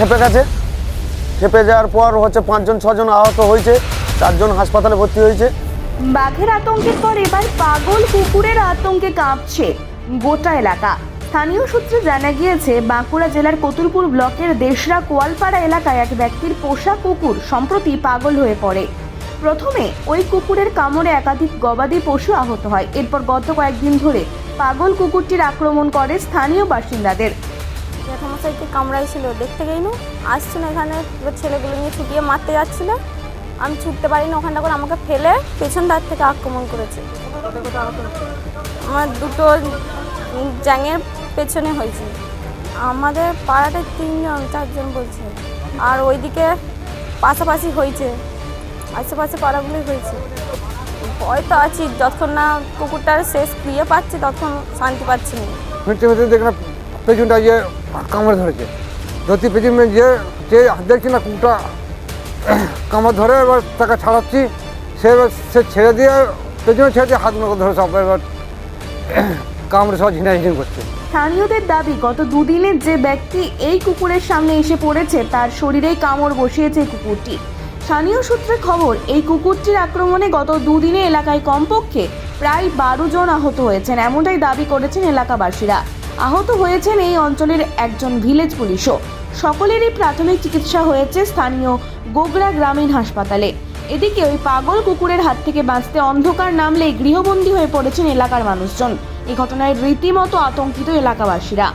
খেপে গেছে। খেপে যাওয়ার পর হচ্ছে পাঁচজন, ছজন আহত হয়েছে, চারজন হাসপাতালে ভর্তি হয়েছে। বাঘের আতঙ্কের পর এবার পাগল কুকুরের আতঙ্কে কাঁপছে গোটা এলাকা। স্থানীয় সূত্রে জানা গিয়েছে, বাঁকুড়া জেলার কতুলপুর ব্লকের দেশরা কোয়ালপাড়া এলাকায় এক ব্যক্তির পোষা কুকুর সম্প্রতি পাগল হয়ে পড়ে। প্রথমে ওই কুকুরের কামড়ে একাধিক গবাদি পশু আহত হয়। এরপর গত কয়েকদিন ধরে পাগল কুকুরটির আক্রমণ করে স্থানীয় বাসিন্দাদের। জ্যাঠামশাইকে কামড়াইছিল দেখতে গেইনু আসছিল এখানে ছেলেগুলো নিয়ে ছুটিয়ে মারতে যাচ্ছিল। আমি ছুটতে পারিনি, ওখানটা করে আমাকে ফেলে পেছন ধার থেকে আক্রমণ করেছে। আমার দুটো জ্যাঙের পেছনে হয়েছে। আমাদের পাড়াতে তিনজন, চারজন বলছে। আর ওইদিকে পাশাপাশি হয়েছে। আশেপাশে পাড়াগুলোই হয়েছে। ভয় তো আছি যতক্ষণ না কুকুরটার শেষ ক্রিয়ে পাচ্ছি তখন শান্তি পাচ্ছি না পেছনটা ইয়ে কামড় ধরেছে। ধরতে পেছনে যে যে দেখছি না কুকুরটা কামড় ধরে, এবার তাকে ছাড়াচ্ছি। সে এবার সে ছেড়ে দিয়ে পেছনে ছেড়ে দিয়ে হাত মুখে ধরে সব এবার কামড়ে সব ঝিনাঝিন করছে। স্থানীয়দের দাবি, গত দুদিনের যে ব্যক্তি এই কুকুরের সামনে এসে পড়েছে, তার শরীরেই কামড় বসিয়েছে কুকুরটি। স্থানীয় সূত্রে খবর, এই কুকুরটির আক্রমণে গত দুদিনে এলাকায় কমপক্ষে প্রায় বারো জন আহত হয়েছেন, এমনটাই দাবি করেছেন এলাকাবাসীরা। আহত হয়েছেন এই অঞ্চলের একজন ভিলেজ পুলিশও। সকলেরই প্রাথমিক চিকিৎসা হয়েছে স্থানীয় গোগরা গ্রামীণ হাসপাতালে। এদিকে ওই পাগল কুকুরের হাত থেকে বাঁচতে অন্ধকার নামলে গৃহবন্দী হয়ে পড়েছেন এলাকার মানুষজন। এই ঘটনায় রীতিমতো আতঙ্কিত এলাকাবাসীরা।